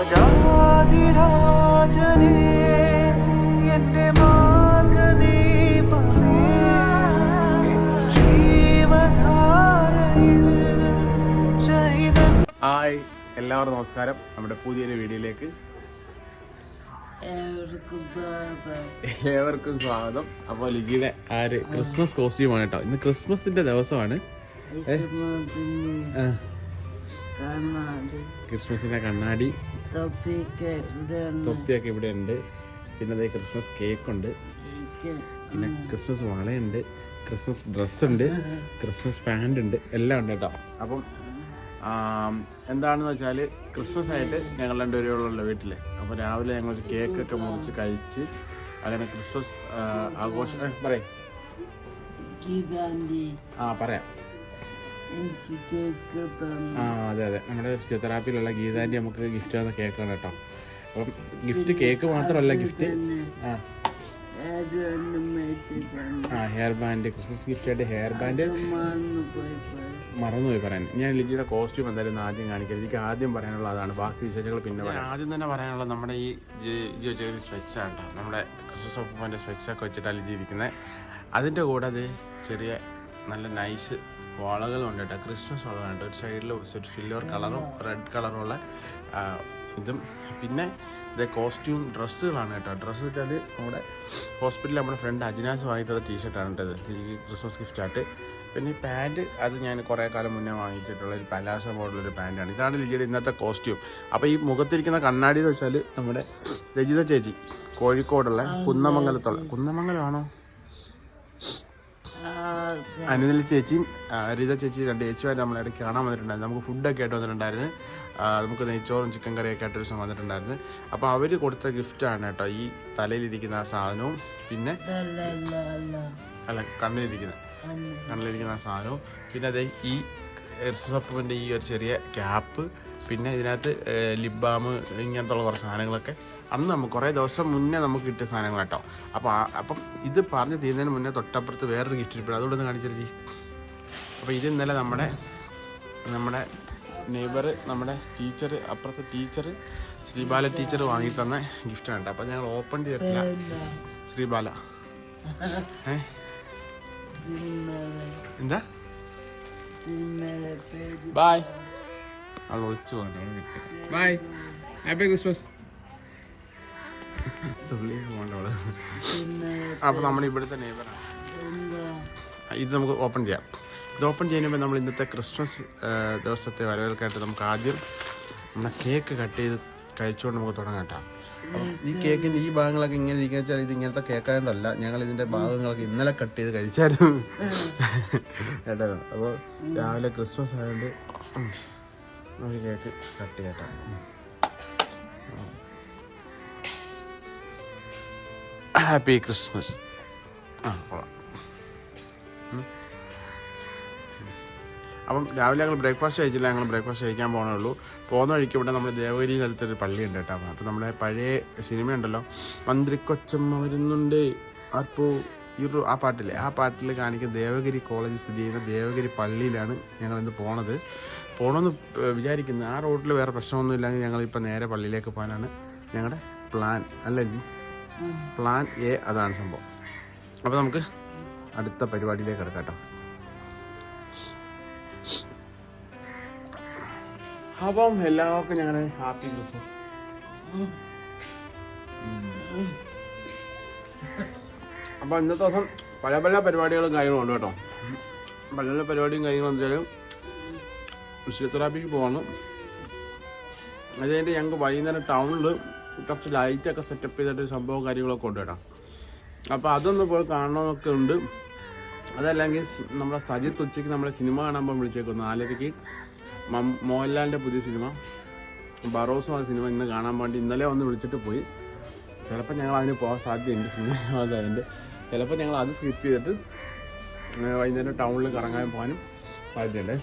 രാജാതിരാജനേ എന്റെ മാർഗദീപമേ N ജീവധാരയിൽ hi എല്ലാവർക്കും നമസ്കാരം. നമ്മുടെ പുതിയൊരു വീഡിയോയിലേക്ക് ഏവർക്കും സ്വാഗതം. അപ്പൊ അപ്പോൾ ലിജിയുടെ ആ ഒരു ക്രിസ്മസ് കോസ്റ്റ്യൂമാണ് കേട്ടോ. ഇന്ന് ക്രിസ്മസിന്റെ ദിവസമാണ്. ക്രിസ്മസിന്റെ കണ്ണാടി. തൊപ്പിയൊക്കെ ഇവിടെ ഉണ്ട്. പിന്നെ അതേ ക്രിസ്മസ് കേക്ക് ഉണ്ട്. പിന്നെ ക്രിസ്മസ് വളയുണ്ട്. ക്രിസ്മസ് ഡ്രസ് ഉണ്ട്. ക്രിസ്മസ് പാന്റ് ഉണ്ട്. എല്ലാം ഉണ്ട് കേട്ടോ. അപ്പം എന്താണെന്ന് വെച്ചാൽ ക്രിസ്മസ് ആയിട്ട് ഞങ്ങൾ രണ്ടുപേരുള്ള വീട്ടിൽ അപ്പോൾ രാവിലെ ഞങ്ങൾ കേക്കൊക്കെ മുറിച്ച് കഴിച്ച് അങ്ങനെ ക്രിസ്മസ് ആഘോഷം പറയാം. ആ പറയാം. ആ അതെ അതെ. നമ്മുടെ ഫിസിയോതെറാപ്പിയിലുള്ള ഗീതാന്റെ നമുക്ക് ഗിഫ്റ്റ് തന്ന കേക്കാണ് കേട്ടോ. അപ്പം ഗിഫ്റ്റ് കേക്ക് മാത്രമല്ല ഗിഫ്റ്റ് ആ. ഹെയർ ബാൻഡ് ക്രിസ്മസ് ഗിഫ്റ്റ് ആയിട്ട് ഹെയർ ബാൻഡ് മറന്നു പോയി പോയി. മറന്നുപോയി പറയാൻ. ഞാൻ ലിജിയുടെ കോസ്റ്റ്യൂം എന്തായാലും ആദ്യം കാണിക്കരുത് എനിക്ക് ആദ്യം പറയാനുള്ള അതാണ്. ബാക്കി വിശേഷങ്ങൾ പിന്നെ പറയാം. ആദ്യം തന്നെ പറയാനുള്ള നമ്മുടെ ഈ ജിയോ ജോലി സ്പെക്സ് ആണ് കേട്ടോ. നമ്മുടെ ക്രിസ്മസ് ഓഫ് സ്പെക്സ് ഒക്കെ വെച്ചിട്ടാണ് ലിജി ഇരിക്കുന്നത്. അതിന്റെ കൂടെ അത് ചെറിയ നല്ല നൈസ് വളകളുണ്ട് കേട്ടോ ക്രിസ്മസ് വളകളുണ്ട് ഒരു സൈഡിൽ സിൽവർ കളറും റെഡ് കളറുമുള്ള ആ, ഇതും. പിന്നെ ഇത് കോസ്റ്റ്യൂം ഡ്രസ്സുകളാണ് കേട്ടോ. ഡ്രസ്സ് വെച്ചാൽ നമ്മുടെ ഹോസ്പിറ്റലിൽ നമ്മുടെ ഫ്രണ്ട് അജിനാസ് വാങ്ങിത്തത് ടീഷർട്ടാണ് കേട്ടത്. ക്രിസ്മസ് ഗിഫ്റ്റായിട്ട് പിന്നെ ഈ പാന്റ് അത് ഞാൻ കുറേ കാലം മുന്നേ വാങ്ങിച്ചിട്ടുള്ള ഒരു പലാസ മോഡലൊരു പാന്റാണ് ഇതാണ് ലിജിയുടെ ഇന്നത്തെ കോസ്റ്റ്യൂം അപ്പോൾ ഈ മുഖത്തിരിക്കുന്ന കണ്ണാടി എന്ന് വെച്ചാൽ നമ്മുടെ രജിത ചേച്ചി കോഴിക്കോടുള്ള കുന്നമംഗലത്തുള്ള കുന്നമംഗലമാണോ? ആ, അനിതൽ ചേച്ചിയും രീത ചേച്ചി രണ്ട് ചേച്ചിമാർ നമ്മളായിട്ട് കാണാൻ വന്നിട്ടുണ്ടായിരുന്നു. നമുക്ക് ഫുഡൊക്കെ ആയിട്ട് വന്നിട്ടുണ്ടായിരുന്നു. നമുക്ക് നെയ്ച്ചോറും ചിക്കൻ കറിയൊക്കെ ആയിട്ട് ഒരു ദിവസം വന്നിട്ടുണ്ടായിരുന്നു. അപ്പോൾ അവർ കൊടുത്ത ഗിഫ്റ്റാണ് കേട്ടോ ഈ തലയിലിരിക്കുന്ന ആ സാധനവും പിന്നെ അല്ല കണ്ണിലിരിക്കുന്ന കണ്ണിലിരിക്കുന്ന. ആ സാധനവും. പിന്നെ അതേ ഈ എർസപ്പിന്റെ ഈ ഒരു ചെറിയ ക്യാപ്പ് പിന്നെ ഇതിനകത്ത് ലിപ് ബാം ഇങ്ങനത്തുള്ള കുറച്ച് സാധനങ്ങളൊക്കെ. അന്ന് നമുക്ക് കുറേ ദിവസം മുന്നേ നമുക്ക് കിട്ടിയ സാധനങ്ങൾ കേട്ടോ അപ്പോൾ അപ്പം ഇത് പറഞ്ഞ് തീരുന്നതിന് മുന്നേ തൊട്ടപ്പുറത്ത് വേറൊരു ഗിഫ്റ്റ് ഇരിപ്പിടും അതുകൊണ്ട് ഒന്ന് കാണിച്ചു ചേച്ചി. അപ്പോൾ ഇത് ഇന്നലെ നമ്മുടെ നമ്മുടെ നെയ്ബർ നമ്മുടെ ടീച്ചർ അപ്പുറത്തെ ടീച്ചർ ശ്രീബാല ടീച്ചർ വാങ്ങി തന്ന ഗിഫ്റ്റാണ് കേട്ടോ. അപ്പോൾ ഞങ്ങൾ ഓപ്പൺ ചെയ്തിട്ടില്ല. ശ്രീബാല. എന്താ? ബായ് അവൾ ഒളിച്ചു പോകണ്ട ബായ് ഹാപ്പി ക്രിസ്മസ് അപ്പൊ നമ്മൾ ഇവിടുത്തെ നെയ്ബറാണ് ഇത് നമുക്ക് ഓപ്പൺ ചെയ്യാം. ഇത് ഓപ്പൺ ചെയ്യുമ്പോൾ നമ്മൾ ഇന്നത്തെ ക്രിസ്മസ് ദിവസത്തെ വരവേൽക്കായിട്ട് നമുക്ക് ആദ്യം നമ്മുടെ കേക്ക് കട്ട് ചെയ്ത് കഴിച്ചുകൊണ്ട് നമുക്ക് തുടങ്ങാം കേട്ടോ. ഈ കേക്കിന്റെ ഈ ഭാഗങ്ങളൊക്കെ ഇങ്ങനെ ഇരിക്കുന്ന വെച്ചാൽ ഇത് ഇങ്ങനത്തെ കേക്കായതുകൊണ്ടല്ല ഞങ്ങൾ ഇതിന്റെ ഭാഗങ്ങളൊക്കെ ഇന്നലെ കട്ട് ചെയ്ത് കഴിച്ചായിരുന്നു. കേട്ടോ. അപ്പോൾ രാവിലെ ക്രിസ്മസ് ആയതുകൊണ്ട് കേക്ക് കട്ട് ചെയ്യട്ടെ. ഹാപ്പി ക്രിസ്മസ് ആ കൊള്ളാം. അപ്പം രാവിലെ ഞങ്ങൾ ബ്രേക്ക്ഫാസ്റ്റ് കഴിച്ചില്ല ഞങ്ങൾ ബ്രേക്ക്ഫാസ്റ്റ് കഴിക്കാൻ പോകണേ ഉള്ളൂ. പോകുന്ന വഴിക്ക് ഇവിടെ നമ്മുടെ ദേവഗിരി സ്ഥലത്തൊരു പള്ളിയുണ്ട് കേട്ടോ. അപ്പോൾ നമ്മുടെ പഴയ സിനിമയുണ്ടല്ലോ. മന്ത്രിക്കൊച്ചമ്മ വരുന്നുണ്ട്. അപ്പോൾ ഈ ഒരു ആ പാട്ടില്ലേ? ആ പാട്ടിൽ കാണിക്കുന്ന ദേവഗിരി കോളേജ് സ്ഥിതി ചെയ്യുന്ന ദേവഗിരി പള്ളിയിലാണ് ഞങ്ങൾ ഇന്ന് പോണത്. പോകണമെന്ന് വിചാരിക്കുന്നത് ആ റോഡിൽ വേറെ പ്രശ്നമൊന്നും ഇല്ലെങ്കിൽ ഞങ്ങളിപ്പോൾ നേരെ പള്ളിയിലേക്ക് പോകാനാണ് ഞങ്ങളുടെ പ്ലാൻ അല്ലേ ജി പ്ലാൻ എ അതാണ് സംഭവം. അപ്പോൾ നമുക്ക് അടുത്ത പരിപാടിയിലേക്ക് കേട്ടോ അപ്പം എല്ലാവർക്കും ഞങ്ങളുടെ ഹാപ്പി ക്രിസ്മസ്. അപ്പം ഇന്നത്തെ ദിവസം പല പല പരിപാടികളും കാര്യങ്ങളും ഉണ്ട് കേട്ടോ. പല പല പരിപാടിയും കാര്യങ്ങളും വെച്ചാൽ ഫിസിയോതെറാപ്പിക്ക് പോകണം. അത് കഴിഞ്ഞിട്ട് ഞങ്ങൾക്ക് വൈകുന്നേരം ടൗണിൽ കുറച്ച് ലൈറ്റൊക്കെ സെറ്റപ്പ് ചെയ്തിട്ട് സംഭവം കാര്യങ്ങളൊക്കെ കേട്ടോ അപ്പോൾ അതൊന്ന് പോയി കാണണമെന്നൊക്കെ ഉണ്ട്. അതല്ലെങ്കിൽ നമ്മുടെ സജിത്ത് ഉച്ചയ്ക്ക് നമ്മുടെ സിനിമ കാണാൻ പോകാൻ വിളിച്ചേക്കും. നാലരയ്ക്ക് മോഹൻലാലിന്റെ പുതിയ സിനിമ. ബറോസും ആ സിനിമ ഇന്ന് കാണാൻ വേണ്ടി ഇന്നലെ ഒന്ന് വിളിച്ചിട്ട് പോയി. ചിലപ്പോൾ ഞങ്ങൾ അതിന് പോകാൻ സാധ്യതയുണ്ട്. സിനിമ അതിന്റെ ചിലപ്പോൾ ഞങ്ങൾ അത് സ്കിപ്പ് ചെയ്തിട്ട് വൈകുന്നേരം ടൗണിൽ കറങ്ങാൻ പോകാനും സാധ്യതയുണ്ട്.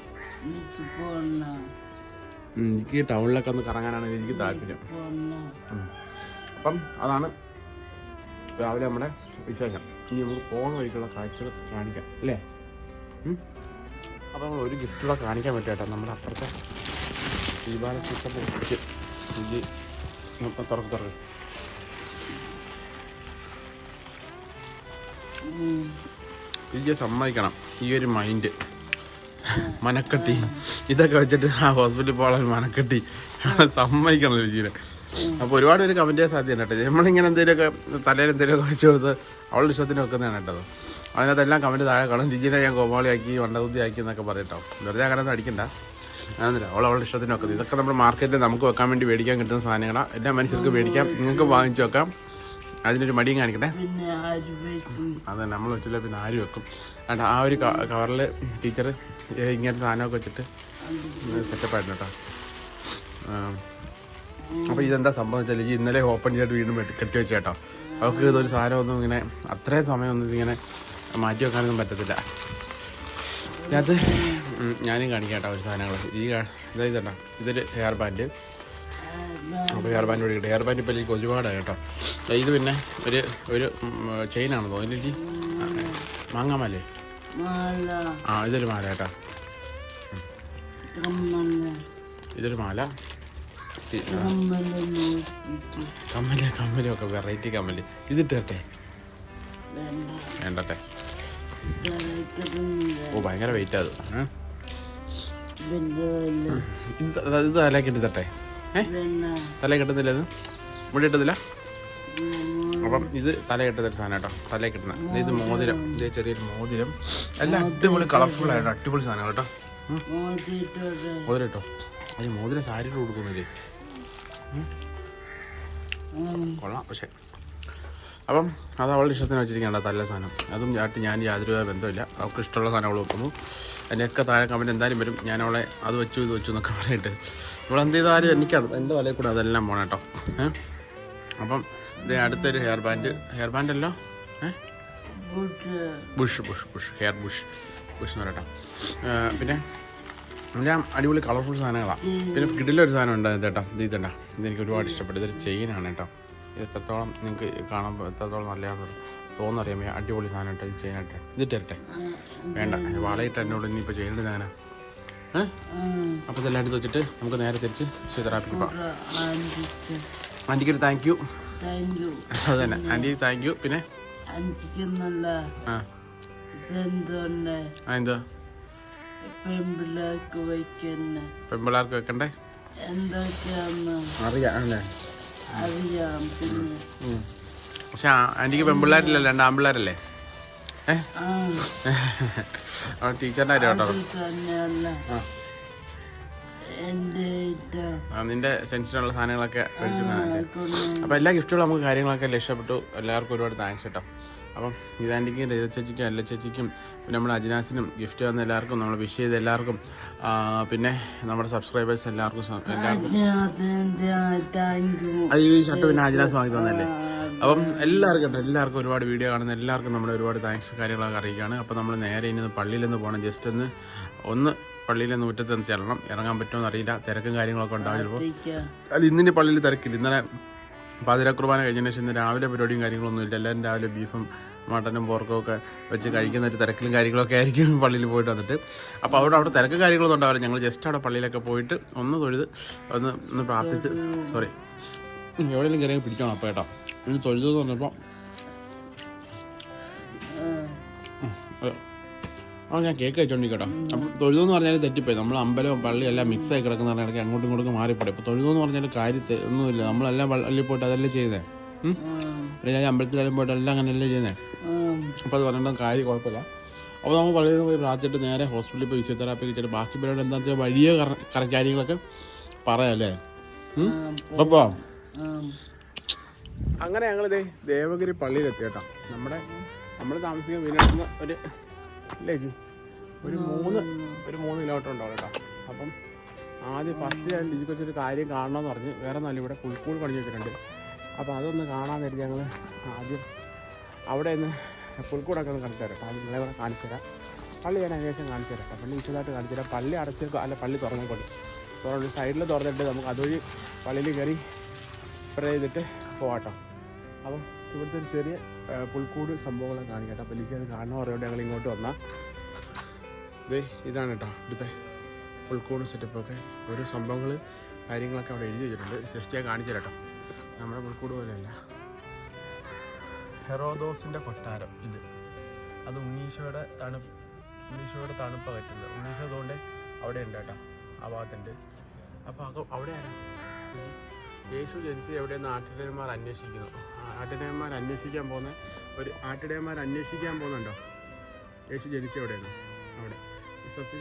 എനിക്ക് ടൗണിലൊക്കെ ഒന്ന് കറങ്ങാനാണ് എനിക്ക് താല്പര്യം. അപ്പം അതാണ് രാവിലെ നമ്മുടെ വിശേഷം. ഇനി നമുക്ക് പോകുന്ന വഴിക്കുള്ള കാഴ്ചകൾ കാണിക്കാം അല്ലേ? അപ്പോൾ അപ്പം നമ്മൾ ഒരു ഗിഫ്റ്റ് കൂടെ കാണിക്കാൻ പറ്റും നമ്മുടെ അപ്പുറത്തെ ദീപാല ചിക്കന്റെ ഗിഫ്റ്റ് തുറക്ക് തുറക്ക്. എനിക്ക് സമ്മതിക്കണം. ഈ ഒരു മൈൻഡ് മനക്കെട്ടി. ഇതൊക്കെ വെച്ചിട്ട് ആ ഹോസ്പിറ്റലിൽ പോകാൻ മനക്കെട്ടി. സമ്മതിക്കണം രുചിയിൽ അപ്പോൾ ഒരുപാട് പേര് കമന്റ് ചെയ്യാൻ സാധ്യത കേട്ടോ. നമ്മളിങ്ങനെ എന്തെങ്കിലുമൊക്കെ തലയിൽ എന്തെങ്കിലുമൊക്കെ വെച്ച് കൊടുത്ത് അവളുടെ ഇഷ്ടത്തിന് വെക്കുന്നതാണ് കേട്ടത് അതിനകത്തെല്ലാം കമന്റ് താഴെ കാണും. രുചിനെ ഞാൻ കോമാളിയാക്കി വണ്ടകുത്തി ആക്കി എന്നൊക്കെ പറഞ്ഞിട്ടോ വെറുതെ അങ്ങനെ ഒന്നും അടിക്കണ്ട. അങ്ങനെയല്ല അവൾ അവളുടെ ഇഷ്ടത്തിന് വെക്കുന്നത്. ഇതൊക്കെ നമ്മൾ മാർക്കറ്റിൽ നമുക്ക് വെക്കാൻ വേണ്ടി മേടിക്കാൻ കിട്ടുന്ന സാധനങ്ങളാണ് എല്ലാ മനുഷ്യർക്കും മേടിക്കാം. നിങ്ങൾക്ക് വാങ്ങിച്ചു വെക്കാം. അതിനൊരു മടിയും കാണിക്കട്ടെ അതെ നമ്മൾ വെച്ചില്ല പിന്നെ ആര് വെക്കും? ആ ഒരു കവറിൽ ടീച്ചർ ഇങ്ങനത്തെ സാധനമൊക്കെ വെച്ചിട്ട് സെറ്റപ്പ് ആയിരുന്നു കേട്ടോ. അപ്പോൾ ഇതെന്താ സംഭവം വെച്ചാൽ ഈ ഇന്നലെ ഓപ്പൺ ചെയ്തിട്ട് വീണ്ടും കെട്ടി വെച്ച കേട്ടോ. അവർക്ക് ഇതൊരു സാധനമൊന്നും ഇങ്ങനെ അത്രയും സമയമൊന്നും ഇതിങ്ങനെ മാറ്റി വെക്കാനൊന്നും പറ്റത്തില്ല. അത് ഞാനും കാണിക്കാം ഒരു സാധനങ്ങൾ ഈ കാ- ഇതാ ഇതണ്ട ഇതൊരു ഹെയർ ബാൻഡ് അപ്പോൾ ഹെയർ ബാൻഡ് മേടിക്കട്ടെ. ഹെയർ ബാൻഡ് ഇപ്പോൾ എനിക്ക് ഒരുപാടാണ് കേട്ടോ. ഇത് പിന്നെ ഒരു ഒരു ചെയിനാണ് തോന്നില്ലേ മാങ്ങാമല്ലേ മാല ആ ഇതൊരു മാല കേട്ടോ. ഇതൊരു മാല. കമ്മൽ കമ്മൽ കമ്മലൊക്കെ വെറൈറ്റി കമ്മൽ. ഇതിട്ടേ വേണ്ടട്ടെ ഓ ഭയങ്കര വെയിറ്റ് അത്. ഏ? ഇത് തലേ ഏ? വേണ്ട. തലേ കിട്ടുന്നില്ല ഇത്? മുടി കിട്ടുന്നില്ല അപ്പം ഇത് തല കെട്ടുന്ന ഒരു സാധനം കേട്ടോ. തല കെട്ടുന്ന. ഇത് മോതിരം. ഇത് ചെറിയൊരു മോതിരം. എല്ലാം അടിപൊളി കളർഫുൾ ആയിട്ട് അടിപൊളി സാധനം കേട്ടോ. മോതിരം കേട്ടോ അത് മോതിരം സാരി കൊടുക്കുന്നില്ലേ? കൊള്ളാം. പക്ഷേ അപ്പം അത് അവളുടെ ഇഷ്ടത്തിന് വെച്ചിരിക്കേണ്ട തല്ല സാധനം. അതും ആയിട്ട് ഞാൻ യാതൊരു ബന്ധമില്ല അവൾക്ക് ഇഷ്ടമുള്ള സാധനം അവൾ വെക്കുന്നു. എന്നെയൊക്കെ താഴെ കമന്റ് എന്തായാലും വരും. ഞാൻ അവളെ അത് വെച്ചു ഇത് വെച്ചു എന്നൊക്കെ പറഞ്ഞിട്ട്. ഇവളെന്ത് എന്ത് ചെയ്താലും എനിക്കാണ്. എന്റെ തലയിൽ കൂടെ അതെല്ലാം പോകണം കേട്ടോ. ഏ? അപ്പം ഇത് അടുത്തൊരു ഹെയർ ബാൻഡ് ഹെയർ ബാൻഡ് അല്ലോ? Bush bush bush hair bush bush എന്ന് പറയട്ടെ. പിന്നെ എല്ലാം അടിപൊളി കളർഫുൾ സാധനങ്ങളാണ് പിന്നെ കിടിലൊരു സാധനം ഉണ്ട് ചേട്ടാ ഇത് ഇതണ്ട? ഇതെനിക്ക് ഒരുപാട് ഇഷ്ടപ്പെട്ടു. ഇതൊരു ചെയിനാണ് കേട്ടോ. ഇത് എത്രത്തോളം നിങ്ങൾക്ക് കാണുമ്പോൾ എത്രത്തോളം നല്ലതാണെന്ന് തോന്നറിയാം അടിപൊളി സാധനം ഇട്ട് ഇത് ചെയിനിട്ടെ ഇത് തരട്ടെ? വേണ്ട. വളയിട്ട് എന്നോട് ഇനിയിപ്പോൾ ചെയിനിട്ട് ഞാനാ ഏഹ് അപ്പോൾ ഇതെല്ലാം എടുത്ത് വെച്ചിട്ട് നമുക്ക് നേരെ തിരിച്ച് ശീതറാപ്പിക്ക് പോകാം. ആന്റിക്ക് ഒരു താങ്ക് യു താങ്ക് യു അത് തന്നെ ആന്റി താങ്ക് യു പിന്നെ? ആന്റിക്ക് നല്ല ആ. ഇതെന്തുണ്ട്? ആ എന്താ? പെൺപിള്ളേർക്ക് വയ്ക്കുന്ന. പെൺപിള്ളേർക്ക് വെക്കണ്ടേ എന്തൊക്കെയാന്ന്? അറിയാം പിന്നെ. പക്ഷെ ആന്റിക്ക് പെൺപിള്ളേരില്ലല്ലോ രണ്ട് ആൺപിള്ളേരല്ലേ? ഏ? ആ. ആ ടീച്ചറിന്റെ കാര്യം കേട്ടോ. നിന്റെ സെൻസിനുള്ള സാധനങ്ങളൊക്കെ മേടിച്ചിട്ടുണ്ട് അപ്പോൾ എല്ലാ ഗിഫ്റ്റുകളും നമുക്ക് കാര്യങ്ങളൊക്കെ രക്ഷപ്പെട്ടു. എല്ലാവർക്കും ഒരുപാട് താങ്ക്സ് കേട്ടോ. അപ്പം ഇതാന്റിക്കും രജത ചേച്ചിക്കും അല്ല ചേച്ചിക്കും പിന്നെ നമ്മുടെ അജിനാസിനും ഗിഫ്റ്റ് തന്ന എല്ലാവർക്കും നമ്മൾ വിഷ് ചെയ്ത എല്ലാവർക്കും പിന്നെ നമ്മുടെ സബ്സ്ക്രൈബേഴ്സ് എല്ലാവർക്കും അത് ഈ ഷർട്ട് പിന്നെ അജിനാസ് വാങ്ങി തന്നല്ലേ അപ്പം എല്ലാവർക്കും കേട്ടോ എല്ലാവർക്കും ഒരുപാട് വീഡിയോ കാണുന്ന എല്ലാവർക്കും നമ്മുടെ ഒരുപാട് താങ്ക്സ് കാര്യങ്ങളൊക്കെ അറിയിക്കുകയാണ്. അപ്പോൾ നമ്മൾ നേരെ ഇനി പള്ളിയിൽ നിന്ന് പോകണം ജസ്റ്റ് ഒന്ന് ഒന്ന് പള്ളിയിൽ നിന്ന് മുറ്റത്ത് നിന്ന് ചെല്ലണം. ഇറങ്ങാൻ പറ്റുമോ അറിയില്ല തിരക്കും കാര്യങ്ങളൊക്കെ ഉണ്ടാവും ചിലപ്പോൾ അല്ല പള്ളിയിൽ തിരക്കില്ല. ഇന്നലെ പാതിര കുർബാന കഴിഞ്ഞതിന് ശേഷം ഇന്ന് രാവിലെ പരിപാടിയും കാര്യങ്ങളൊന്നും ഇല്ല. എല്ലാവരും രാവിലെ ബീഫും മട്ടനും പോർക്കും ഒക്കെ വെച്ച് കഴിക്കുന്ന ഒരു തിരക്കിലും കാര്യങ്ങളൊക്കെ ആയിരിക്കും പള്ളിയിൽ പോയിട്ട് വന്നിട്ട്. അപ്പോൾ അവിടെ അവിടെ തിരക്ക് കാര്യങ്ങളൊന്നും ഉണ്ടാവില്ല. ഞങ്ങൾ ജസ്റ്റ് അവിടെ പള്ളിയിലൊക്കെ പോയിട്ട് ഒന്ന് തൊഴുത് ഒന്ന് ഒന്ന് പ്രാർത്ഥിച്ച് സോറി എവിടെയെങ്കിലും കയറി പിടിക്കണം അപ്പോൾ കേട്ടോ ഇനി തൊഴുതെന്ന് പറഞ്ഞപ്പോൾ ആ ഞാൻ കേക്ക് കഴിച്ചോണ്ടിരിക്കട്ടോ അപ്പം തൊഴുതെന്ന് പറഞ്ഞാൽ തെറ്റിപ്പോയി. നമ്മൾ അമ്പലവും പള്ളിയും എല്ലാം മിക്സ് ആയി കിടക്കുന്ന ഇടയ്ക്ക് അങ്ങോട്ടും ഇങ്ങോട്ടും മാറിപ്പോയി. അപ്പോൾ തൊഴുതെന്ന് പറഞ്ഞാൽ കാര്യത്തെ ഒന്നുമില്ല. നമ്മളെല്ലാം പള്ളിയിൽ പോയിട്ട് അതല്ലേ ചെയ്യുന്നത് ഞാൻ അമ്പലത്തിലെല്ലാം പോയിട്ട് എല്ലാം അങ്ങനെയല്ലേ ചെയ്യുന്നത് അപ്പോൾ അത് പറഞ്ഞിട്ട് കാര്യം കുഴപ്പമില്ല. അപ്പോൾ നമ്മൾ പള്ളിയിൽ പോയി പ്രാർത്ഥിച്ചിട്ട് നേരെ ഹോസ്പിറ്റലിൽ പോയി ഫിസിയോതെറാപ്പി ചെയ്തിട്ട് ബാക്കി പരിപാടി എന്താ വെച്ചാൽ വലിയ കാര്യങ്ങളൊക്കെ പറയാല്ലേ അപ്പോൾ അങ്ങനെ ഞങ്ങളിത് ദേവഗിരി പള്ളിയിലെത്തി കേട്ടോ. നമ്മുടെ നമ്മൾ താമസിക്കുന്ന വീടിനടുത്ത് ഒരു ഇല്ലേ ജി? ഒരു മൂന്ന് ഒരു മൂന്ന് കിലോമീറ്റർ ഉണ്ടാവും കേട്ടോ. അപ്പം ആദ്യം ഫസ്റ്റ് ഞാൻ ലിജി കൊച്ചൊരു കാര്യം കാണണമെന്ന് പറഞ്ഞ്. വേറെ നല്ല ഇവിടെ പുൽക്കൂൾ പണിഞ്ഞ് വെച്ചിട്ടുണ്ട്. അപ്പോൾ അതൊന്ന് കാണാൻ നേരം ഞങ്ങൾ ആദ്യം അവിടെ നിന്ന് പുൽക്കൂടൊക്കെ ഒന്ന് കാണിച്ചു തരാം അത് നിങ്ങളെ കാണിച്ചു തരാം. പള്ളി ഞാൻ ഏകദേശം കാണിച്ചു തരാം പള്ളി വിശദമായിട്ട് കാണിച്ചു തരാം. പള്ളി അടച്ച് അല്ല പള്ളി തുറന്നിക്കൊണ്ട് തുറന്നിട്ട് സൈഡിൽ തുറന്നിട്ട് നമുക്ക് അതുവഴി പള്ളിയിൽ കയറി സ്പ്രേ ചെയ്തിട്ട് പോവാട്ടോ അപ്പം ഇവിടുത്തെ ഒരു ചെറിയ പുൽക്കൂട് സംഭവങ്ങളൊക്കെ കാണിക്കട്ടെ അപ്പം എനിക്ക് അത് കാണാൻ പറയുമ്പോൾ ഞങ്ങൾ ഇങ്ങോട്ട് വന്നാൽ ദേ ഇതാണ് കേട്ടോ ഇവിടുത്തെ പുൽക്കൂട് സെറ്റപ്പൊക്കെ ഓരോ സംഭവങ്ങൾ കാര്യങ്ങളൊക്കെ അവിടെ എഴുതി വെച്ചിട്ടുണ്ട്. ജസ്റ്റ് ഞാൻ കാണിച്ചു കേട്ടോ. നമ്മുടെ പുൽക്കൂട് പോലെയല്ല. ഹെറോദോസിന്റെ കൊട്ടാരം ഇത്. അത് ഉണ്ണീശോയുടെ തണുപ്പ് ഉണ്ണീശോയുടെ തണുപ്പ് പറ്റുന്നത്. ഉണ്ണീശോ അതുകൊണ്ട് അവിടെ ഉണ്ട് കേട്ടോ. ആ ഭാഗത്തുണ്ട്. അപ്പോൾ അത് അവിടെയാണ് യേശു ജനിച്ചത് എവിടെയെന്ന് ആട്ടിടയന്മാർ അന്വേഷിക്കുന്നു. ആട്ടിടയന്മാർ അന്വേഷിക്കാൻ പോകുന്ന ഒരു ആട്ടിടയന്മാർ അന്വേഷിക്കാൻ പോകുന്നുണ്ടോ? യേശു ജനിച്ച എവിടെയാണ് അവിടെ. സത്യ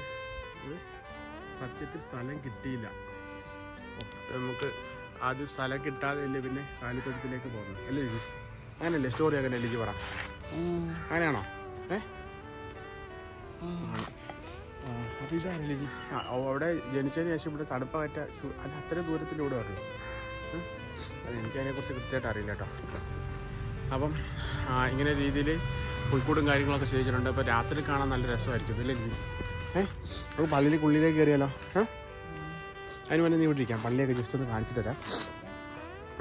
സത്യത്തിൽ സ്ഥലം കിട്ടിയില്ല. നമുക്ക് ആദ്യം സ്ഥലം കിട്ടാതെ അല്ലേ പിന്നെ കാലിത്തൊഴുത്തിലേക്ക് പോകുന്നത്? അല്ലേ ലിജി അങ്ങനല്ലേ സ്റ്റോറി അങ്ങനെ ലിജി പറ? അങ്ങനെയാണോ? ഏ? അപ്പോൾ ഇതാണ് ലിജി അവിടെ ജനിച്ചതിന് ശേഷം ഇവിടെ തണുപ്പ് കറ്റ അത് അത്രയും ദൂരത്തിലൂടെ അറിയും അത് എനിക്ക് അതിനെക്കുറിച്ച് കൃത്യമായിട്ട് അറിയില്ല കേട്ടോ. അപ്പം ഇങ്ങനെ രീതിയിൽ പുൽക്കൂടും കാര്യങ്ങളൊക്കെ ചെയ്തിട്ടുണ്ട്. അപ്പോൾ രാത്രി കാണാൻ നല്ല രസമായിരിക്കും. ഇല്ലേ ലിജി? ഏ? നമുക്ക് പള്ളിയിൽ ഉള്ളിലേക്ക് കയറിയാലോ? ഏ? അതിന് വേണ്ടി നീ പള്ളിയൊക്കെ ജസ്റ്റ് ഒന്ന് കാണിച്ചിട്ട് തരാം.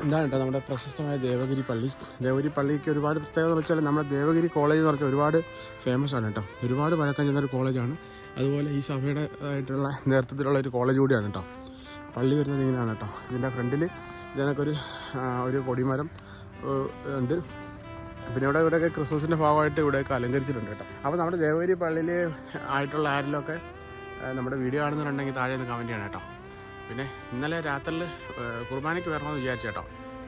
എന്താണ് കേട്ടോ നമ്മുടെ പ്രശസ്തമായ ദേവഗിരി പള്ളി. ദേവഗിരി പള്ളിക്ക് ഒരുപാട് പ്രത്യേകത എന്ന് വെച്ചാൽ നമ്മുടെ ദേവഗിരി കോളേജ് എന്ന് പറഞ്ഞാൽ ഒരുപാട് ഫേമസ് ആണ് കേട്ടോ. ഒരുപാട് പഴക്കം ചെന്നൊരു കോളേജാണ്. അതുപോലെ ഈ സഭയുടെ ആയിട്ടുള്ള നേതൃത്വത്തിലുള്ള ഒരു കോളേജ് കൂടിയാണ് കേട്ടോ. പള്ളി വരുന്നത് ഇങ്ങനെയാണ് കേട്ടോ. ഇതിന്റെ ഫ്രണ്ടിൽ ഇതിനൊക്കെ ഒരു കൊടിമരം ഉണ്ട്. പിന്നെ ഇവിടെ ഇവിടെയൊക്കെ ക്രിസ്മസിന്റെ ഭാഗമായിട്ട് ഇവിടെയൊക്കെ അലങ്കരിച്ചിട്ടുണ്ട് കേട്ടോ. അപ്പോൾ നമ്മുടെ ദേവഗിരി പള്ളിയിൽ ആയിട്ടുള്ള ആരിലൊക്കെ നമ്മുടെ വീഡിയോ കാണുന്നുണ്ടെങ്കിൽ താഴെ നിന്ന് കമന്റ് ചെയ്യണം കേട്ടോ. പിന്നെ ഇന്നലെ രാത്രിയിൽ കുർബാനയ്ക്ക് വരണമെന്ന് വിചാരിച്ചു കേട്ടോ.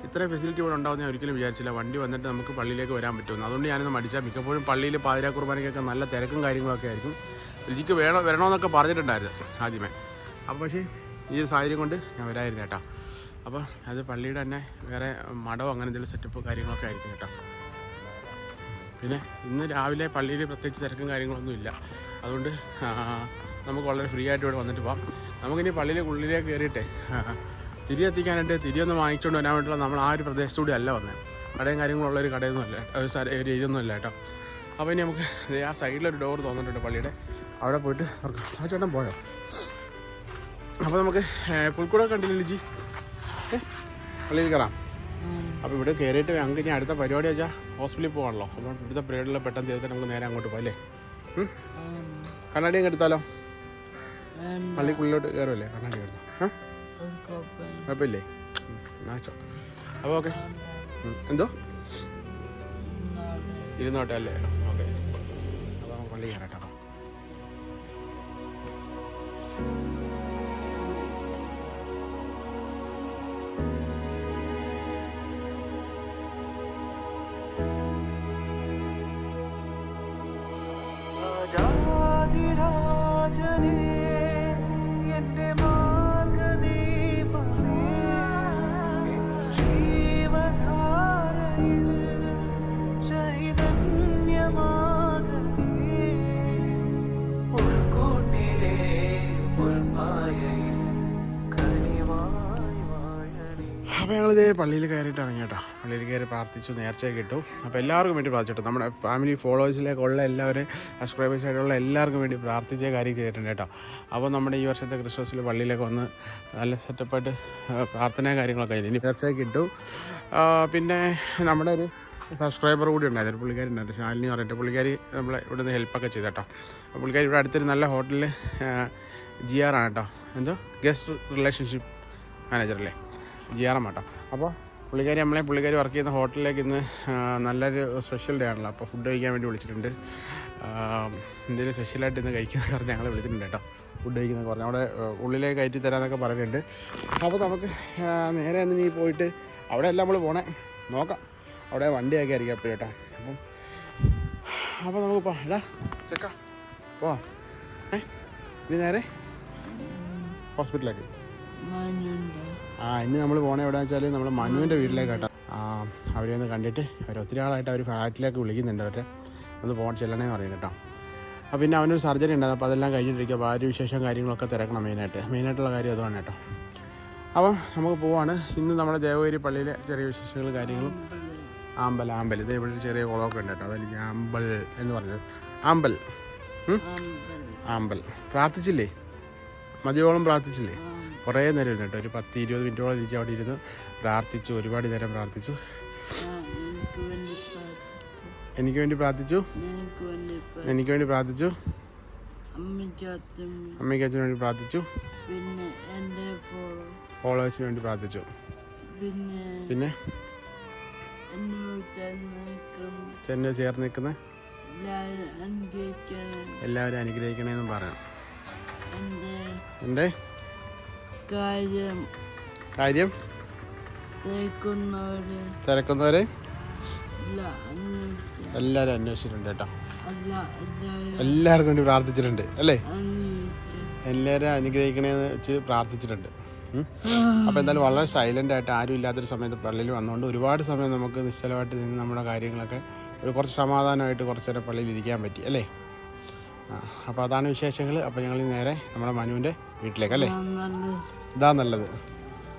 ഇത്രയും ഫെസിലിറ്റി ഇവിടെ ഉണ്ടാവും ഞാൻ ഒരിക്കലും വിചാരിച്ചില്ല. വണ്ടി വന്നിട്ട് നമുക്ക് പള്ളിയിലേക്ക് വരാൻ പറ്റുമെന്ന്. അതുകൊണ്ട് ഞാനൊന്ന് മടിച്ചാൽ മിക്കപ്പോഴും പള്ളിയിൽ പാതിരാ കുർബാനയ്ക്കൊക്കെ നല്ല തിരക്കും കാര്യങ്ങളൊക്കെ ആയിരിക്കും. രുചിക്ക് വേണോ വരണമെന്നൊക്കെ പറഞ്ഞിട്ടുണ്ടായിരുന്നു ആദ്യമേ. അപ്പോൾ പക്ഷേ ഈ ഒരു സാഹചര്യം കൊണ്ട് ഞാൻ വരായിരുന്നു കേട്ടോ. അപ്പോൾ അത് പള്ളിയുടെ തന്നെ വേറെ മടോ അങ്ങനെ എന്തെങ്കിലും സെറ്റപ്പ് കാര്യങ്ങളൊക്കെ ആയിരിക്കും കേട്ടോ. പിന്നെ ഇന്ന് രാവിലെ പള്ളിയിൽ പ്രത്യേകിച്ച് തിരക്കും കാര്യങ്ങളൊന്നും ഇല്ല. അതുകൊണ്ട് നമുക്ക് വളരെ ഫ്രീ ആയിട്ട് ഇവിടെ വന്നിട്ട് പോകാം നമുക്കിനി പള്ളിയിലെ ഉള്ളിലേക്ക് കയറിയിട്ടേ തിരി എത്തിക്കാനായിട്ട് തിരി ഒന്ന് വാങ്ങിച്ചുകൊണ്ട് വരാൻ വേണ്ടിയുള്ള നമ്മൾ ആ ഒരു പ്രദേശത്തൂടെ അല്ല വന്നത് കടയും കാര്യങ്ങളുള്ള ഒരു കടയൊന്നും അല്ല ഒരു സ്ഥലം ഒരു ഏരിയ ഒന്നും അല്ല കേട്ടോ. അപ്പോൾ ഇനി നമുക്ക് ആ സൈഡിലൊരു ഡോർ തോന്നിട്ടുണ്ട് പള്ളിയുടെ. അവിടെ പോയിട്ട് ആ ചേട്ടൻ പോയോ? അപ്പോൾ നമുക്ക് പുൽക്കൂടെ കണ്ടില്ല ഏ പള്ളിയിൽ കയറാം. അപ്പോൾ ഇവിടെ കയറിയിട്ട് ഞങ്ങൾക്ക് ഇനി അടുത്ത പരിപാടി വെച്ചാൽ ഹോസ്പിറ്റലിൽ പോകാണല്ലോ അപ്പോൾ ഇവിടുത്തെ പരിപാടിയിൽ പെട്ടെന്ന് തീർത്തിട്ട് നമുക്ക് നേരെ അങ്ങോട്ട് പോകാം അല്ലേ? കണ്ണാടി അങ്ങ് എടുത്താലോ? പള്ളിക്കുള്ളിലോട്ട് കയറുമല്ലേ കണ്ണാടി എടുത്തോ. ആ കുഴപ്പമില്ലേ. നാച്ചോ അപ്പോൾ ഓക്കെ. എന്തോ? ഇരുന്നോട്ടെ അല്ലേ? ഓക്കെ. അപ്പോൾ പള്ളി കയറട്ടോ പള്ളിയിൽ കയറിയിട്ട് ഇറങ്ങി കേട്ടോ. പള്ളിയിൽ കയറി പ്രാർത്ഥിച്ചു നേർച്ചയൊക്കെ കിട്ടും അപ്പോൾ എല്ലാവർക്കും വേണ്ടി പ്രാർത്ഥിച്ചു നമ്മുടെ ഫാമിലി ഫോളോവേഴ്സിലേക്കുള്ള എല്ലാവരും സബ്സ്ക്രൈബേഴ്സ് ആയിട്ടുള്ള എല്ലാവർക്കും വേണ്ടി പ്രാർത്ഥിച്ച കാര്യം ചെയ്തിട്ടുണ്ട് കേട്ടോ. അപ്പോൾ നമ്മുടെ ഈ വർഷത്തെ ക്രിസ്മസിൽ പള്ളിയിലേക്ക് വന്ന് നല്ല സെറ്റപ്പായിട്ട് പ്രാർത്ഥന കാര്യങ്ങളൊക്കെ ഇനി നേർച്ചയൊക്കെ കിട്ടും പിന്നെ നമ്മുടെ ഒരു സബ്സ്ക്രൈബർ കൂടി ഉണ്ടായിരുന്നു പുള്ളിക്കാരി ഉണ്ടായിരുന്നു ശാലിനി പറഞ്ഞിട്ട് പുള്ളിക്കാരി നമ്മളെ ഇവിടെ നിന്ന് ഹെൽപ്പൊക്കെ ചെയ്തു കേട്ടോ. പുള്ളിക്കാരി ഇവിടെ അടുത്തൊരു നല്ല ഹോട്ടലിൽ ജി ആർ ആണ് കേട്ടോ. എന്തോ? ഗസ്റ്റ് റിലേഷൻഷിപ്പ് മാനേജർ അല്ലേ? ജി ആർ അപ്പോൾ പുള്ളിക്കാരി നമ്മളെ പുള്ളിക്കാരി വർക്ക് ചെയ്യുന്ന ഹോട്ടലിലേക്ക് ഇന്ന് നല്ലൊരു സ്പെഷ്യൽ ഡേ ആണല്ലോ. അപ്പോൾ ഫുഡ് കഴിക്കാൻ വേണ്ടി വിളിച്ചിട്ടുണ്ട്. എന്തെങ്കിലും സ്പെഷ്യലായിട്ട് ഇന്ന് കഴിക്കുന്ന പറഞ്ഞ് ഞങ്ങളെ വിളിച്ചിട്ടുണ്ട് കേട്ടോ. ഫുഡ് കഴിക്കുന്നൊക്കെ പറഞ്ഞ് അവിടെ ഉള്ളിലേക്ക് കയറ്റി തരാമെന്നൊക്കെ പറഞ്ഞിട്ടുണ്ട് അപ്പോൾ നമുക്ക് നേരെ ഇന്ന് നീ പോയിട്ട് അവിടെ എല്ലാം നമ്മൾ പോണേ. നോക്കാം. അവിടെ വണ്ടിയൊക്കെ ആയിരിക്കും അപ്പോൾ കേട്ടോ. അപ്പം അപ്പോൾ നമുക്ക് പോ എടാ ചെക്ക. പോ ഏ ഇനി നേരെ ഹോസ്പിറ്റലിലേക്ക് ആ ഇന്ന് നമ്മൾ പോണേ എവിടെ വെച്ചാൽ നമ്മൾ മനുവിന്റെ വീട്ടിലേക്ക് കേട്ടോ ആ അവരെ ഒന്ന് കണ്ടിട്ട് അവർ ഒത്തിരി ആളായിട്ട് അവർ ഫ്ലാറ്റിലേക്ക് വിളിക്കുന്നുണ്ട് അവരെ ഒന്ന് പോകാൻ ചെല്ലണേന്ന് പറയും കേട്ടോ. അപ്പോൾ പിന്നെ അവനൊരു സർജറി ഉണ്ടായിരുന്നു അപ്പോൾ അതെല്ലാം കഴിഞ്ഞിട്ടിരിക്കുക അപ്പോൾ ആ ഒരു വിശേഷം കാര്യങ്ങളൊക്കെ തിരക്കണം മെയിനായിട്ട്. മെയിനായിട്ടുള്ള കാര്യം അതുമാണ് കേട്ടോ. അപ്പം നമുക്ക് പോവാണ്. ഇന്ന് നമ്മുടെ ദേവഗിരി പള്ളിയിലെ ചെറിയ വിശേഷങ്ങളും കാര്യങ്ങളും. ആമ്പൽ ആമ്പൽ. ഇത് ഇവിടെ ചെറിയ കുളമൊക്കെ ഉണ്ട് കേട്ടോ. അതല്ലെങ്കിൽ ആമ്പൽ എന്ന് പറഞ്ഞത്. ആമ്പൽ? ആമ്പൽ. പ്രാർത്ഥിച്ചില്ലേ? മതിയോളം പ്രാർത്ഥിച്ചില്ലേ? കുറേ നേരം ഇരുന്നിട്ട് ഒരു പത്ത് ഇരുപത് മിനിറ്റോളം ഇരിച്ച് അവിടെ ഇരുന്ന് പ്രാർത്ഥിച്ചു ഒരുപാട് നേരം പ്രാർത്ഥിച്ചു. എനിക്ക് വേണ്ടി പ്രാർത്ഥിച്ചു. എനിക്ക് വേണ്ടി പ്രാർത്ഥിച്ചു. അമ്മയ്ക്ക് അച്ഛന് വേണ്ടി പ്രാർത്ഥിച്ചു. പിന്നെ ഫോളോവേഴ്സിന് വേണ്ടി പ്രാർത്ഥിച്ചു. പിന്നെ? ചെന്നു ചേർന്ന് നിൽക്കുന്ന എല്ലാവരും അനുഗ്രഹിക്കണേന്നും പറയണം എന്റെ എന്റെ കാര്യം. കാര്യം? തേക്കുന്നവര് തിരക്കുന്നവരെ? എല്ലാരും അന്വേഷിച്ചിട്ടുണ്ട് കേട്ടോ. എല്ലാവർക്കും വേണ്ടി പ്രാർത്ഥിച്ചിട്ടുണ്ട് അല്ലേ? എല്ലാവരും അനുഗ്രഹിക്കണേന്ന് വെച്ച് പ്രാർത്ഥിച്ചിട്ടുണ്ട്. അപ്പൊ അപ്പോൾ എന്തായാലും വളരെ സൈലന്റ് ആയിട്ട് ആരും ഇല്ലാത്തൊരു സമയത്ത് പള്ളിയിൽ വന്നുകൊണ്ട് ഒരുപാട് സമയം നമുക്ക് നിശ്ചലമായിട്ട് നിന്ന് നമ്മുടെ കാര്യങ്ങളൊക്കെ ഒരു കുറച്ച് സമാധാനമായിട്ട് കുറച്ച് നേരം പള്ളിയിൽ ഇരിക്കാൻ പറ്റി അല്ലേ? അപ്പോൾ അതാണ് വിശേഷങ്ങൾ അപ്പോൾ ഞങ്ങൾ നേരെ നമ്മുടെ മനുവിന്റെ വീട്ടിലേക്ക് അല്ലേ ഇതാ നല്ലത്.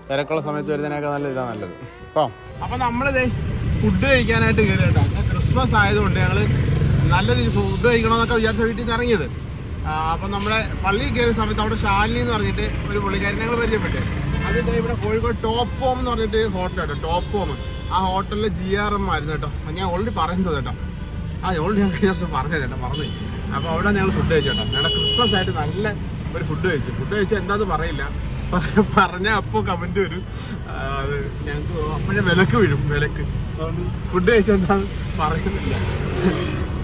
തിരക്കുള്ള സമയത്ത് വരുന്നതിനൊക്കെ നല്ലത് ഇതാ നല്ലത്. അപ്പോൾ അപ്പോൾ നമ്മളിതേ ഫുഡ് കഴിക്കാനായിട്ട് കയറി കേട്ടോ ക്രിസ്മസ് ആയതുകൊണ്ട് ഞങ്ങൾ നല്ല രീതിയിൽ ഫുഡ് കഴിക്കണമെന്നൊക്കെ വിചാരിച്ച വീട്ടിൽ നിന്ന് ഇറങ്ങിയത്. അപ്പം നമ്മുടെ പള്ളിയിൽ കയറിയ സമയത്ത് അവിടെ ഷാലിനി എന്ന് പറഞ്ഞിട്ട് ഒരു പുള്ളിക്കാരി ഞങ്ങൾ പരിചയപ്പെട്ടു. അത് ദേ ഇവിടെ കോഴിക്കോട് ടോപ്പ് ഫോം എന്ന് പറഞ്ഞിട്ട് ഹോട്ടൽ കേട്ടോ ടോപ്പ് ഫോം. ആ ഹോട്ടലിലെ ജി ആർ എം ആയിരുന്നു കേട്ടോ. ഞാൻ ഓൾറെഡി പറഞ്ഞത് കേട്ടോ. ആ ഓൾറെഡി ഞാൻ കഴിഞ്ഞ ദിവസം പറഞ്ഞത് കേട്ടോ മറന്നു അപ്പോൾ അവിടെ ഞങ്ങൾ ഫുഡ് കഴിച്ചോട്ടോ. ഞങ്ങളുടെ ക്രിസ്മസ് ആയിട്ട് നല്ല ഒരു ഫുഡ് കഴിച്ചു. ഫുഡ് കഴിച്ചു എന്താന്ന് പറയില്ല. പറഞ്ഞ അപ്പോൾ കമന്റ് വരും. അത് ഞങ്ങൾക്ക് അപ്പോഴേ വിലക്ക് വീഴും വിലക്ക്. അതുകൊണ്ട് ഫുഡ് കഴിച്ചാൽ എന്താന്ന് പറയുന്നില്ല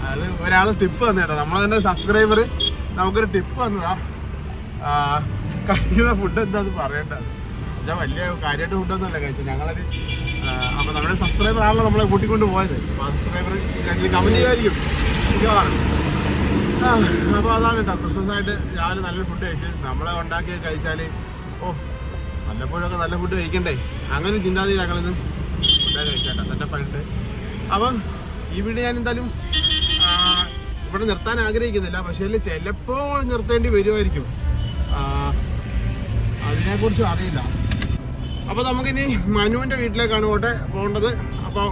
അത് ഒരാൾ ടിപ്പ് തന്നെ കേട്ടോ നമ്മളെ തന്നെ സബ്സ്ക്രൈബർ നമുക്കൊരു ടിപ്പ് തന്നതാ. കഴിക്കുന്ന ഫുഡ് എന്താന്ന് പറയേണ്ടത് എന്നാൽ വലിയ കാര്യമായിട്ട് ഫുഡൊന്നുമല്ല കഴിച്ചത്. ഞങ്ങളൊരു അപ്പോൾ നമ്മുടെ സബ്സ്ക്രൈബർ ആണല്ലോ നമ്മളെ കൂട്ടിക്കൊണ്ട് പോയത്. അപ്പോൾ സബ്സ്ക്രൈബർ കമന്റ് ചെയ്യുമായിരിക്കും. മിക്കവാറും. അപ്പോൾ അതാണ് കേട്ടോ ക്രിസ്മസ് ആയിട്ട് രാവിലെ നല്ലൊരു ഫുഡ് കഴിച്ച് നമ്മളെ ഉണ്ടാക്കി കഴിച്ചാൽ ഓ വല്ലപ്പോഴൊക്കെ നല്ല ഫുഡ് കഴിക്കണ്ടേ? അങ്ങനെ ചിന്താഗതി ഞങ്ങളിന്ന് ഫുഡ് കഴിക്കട്ടെ സെറ്റപ്പായിട്ട് അപ്പം ഈ വീട് ഞാൻ എന്തായാലും ഇവിടെ നിർത്താൻ ആഗ്രഹിക്കുന്നില്ല. പക്ഷേ ചിലപ്പോൾ നിർത്തേണ്ടി വരുമായിരിക്കും അതിനെക്കുറിച്ചും അറിയില്ല. അപ്പോൾ നമുക്കിനി മനുവിന്റെ വീട്ടിലേക്കാണ് പോട്ടെ പോകേണ്ടത്. അപ്പോൾ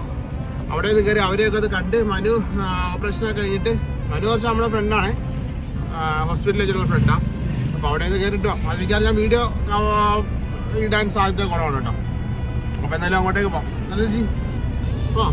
അവിടെ നിന്ന് കയറി അവരെയൊക്കെ അത് കണ്ട് മനു ഓപ്പറേഷനൊക്കെ കഴിഞ്ഞിട്ട് മനു വർഷം നമ്മുടെ ഫ്രണ്ടാണ് ഹോസ്പിറ്റലിൽ വെച്ചുള്ള ഫ്രണ്ടാണ് അപ്പോൾ അവിടെ നിന്ന് കയറിട്ടോ. അത് മിക്കവാറും ഞാൻ വീഡിയോ ഇടാൻ സാധ്യത കുറവാണ് കേട്ടോ. അപ്പോൾ എന്തായാലും അങ്ങോട്ടേക്ക് പോകാം നല്ല ജി പോ.